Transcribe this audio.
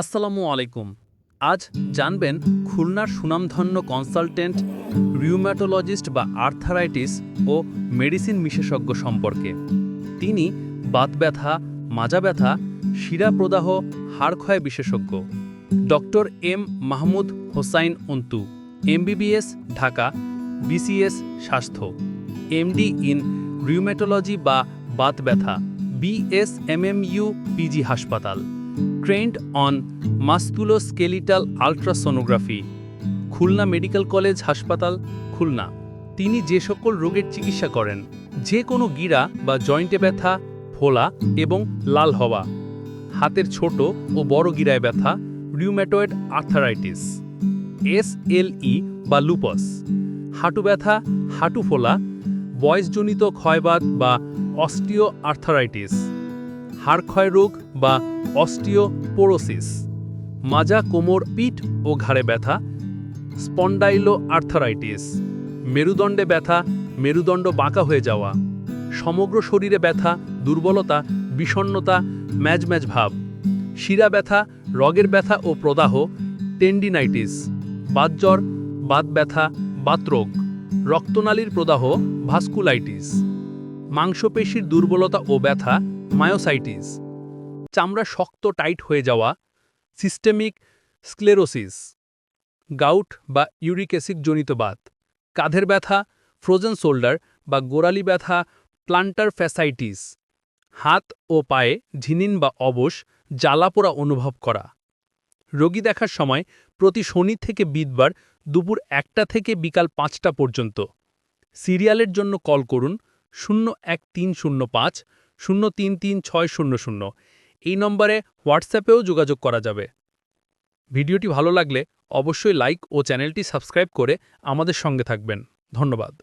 আসসালামু আলাইকুম। আজ জানবেন খুলনার সুনামধন্য কনসালটেন্ট রিউম্যাটোলজিস্ট বা আর্থারাইটিস ও মেডিসিন বিশেষজ্ঞ সম্পর্কে। তিনি বাত ব্যথা, মাজা ব্যথা, শিরা প্রদাহ, হাড় ক্ষয় বিশেষজ্ঞ। Doctor M Mahmud Hossain Antu, MBBS, Dhaka, BCS স্বাস্থ্য। এমডি ইন রিউম্যাটোলজি বা বাত ব্যথা, বিএসএমএমইউ, পিজি হাসপাতাল। Trained on musculoskeletal ultrasonography, Khulna medical college হাসপাতাল, খুলনা। তিনি যে সকল রোগের চিকিৎসা করেন, যে কোনো গিরা বা জয়েন্টে ব্যথা, ফোলা এবং লাল হওয়া, হাতের ছোট ও বড় গিরায় ব্যথা রিউম্যাটয়েড আর্থারাইটিস এসএলই বা লুপস হাঁটু ব্যথা, হাঁটু ফোলা, বয়সজনিত ক্ষয়বাত বা অস্টিও আর্থারাইটিস হাড় ক্ষয় রোগ বা অস্টিওপোরোসিস, মাজা, কোমর, পিঠ ও ঘাড়ে ব্যথা স্পন্ডাইলো আর্থারাইটিস মেরুদণ্ডে ব্যথা, মেরুদণ্ড বাঁকা হয়ে যাওয়া, সমগ্র শরীরে ব্যথা, দুর্বলতা, বিষণ্ণতা ম্যাজ ম্যাজ ভাব, শিরা ব্যথা, রগের ব্যথা ও প্রদাহ, টেন্ডিনাইটিস, বাতজ্বর, বাত ব্যথা, বাতরোগ, রক্তনালীর প্রদাহ, ভাস্কুলাইটিস, মাংসপেশির দুর্বলতা ও ব্যথা মায়োসাইটিস, চামড়া শক্ত টাইট হয়ে যাওয়া, সিস্টেমিক স্ক্লেরোসিস, গাউট বা ইউরিক অ্যাসিড জনিত বাত, কাঁধের ব্যথা, ফ্রোজেন শোল্ডার বা গোড়ালি ব্যথা, প্লান্টার ফ্যাসাইটিস, হাত ও পায়ে ঝিনিন বা অবশ, জ্বালাপোড়া অনুভব করা। রোগী দেখার সময় প্রতি শনি থেকে বিধবার দুপুর একটা থেকে বিকাল পাঁচটা পর্যন্ত। সিরিয়ালের জন্য কল করুন শূন্য এক তিন শূন্য পাঁচ শূন্য তিন তিন ছয় শূন্য শূন্য। এই নম্বরে হোয়াটসঅ্যাপেও যোগাযোগ করা যাবে। ভিডিওটি ভালো লাগলে অবশ্যই লাইক ও চ্যানেলটি সাবস্ক্রাইব করে আমাদের সঙ্গে থাকবেন। ধন্যবাদ।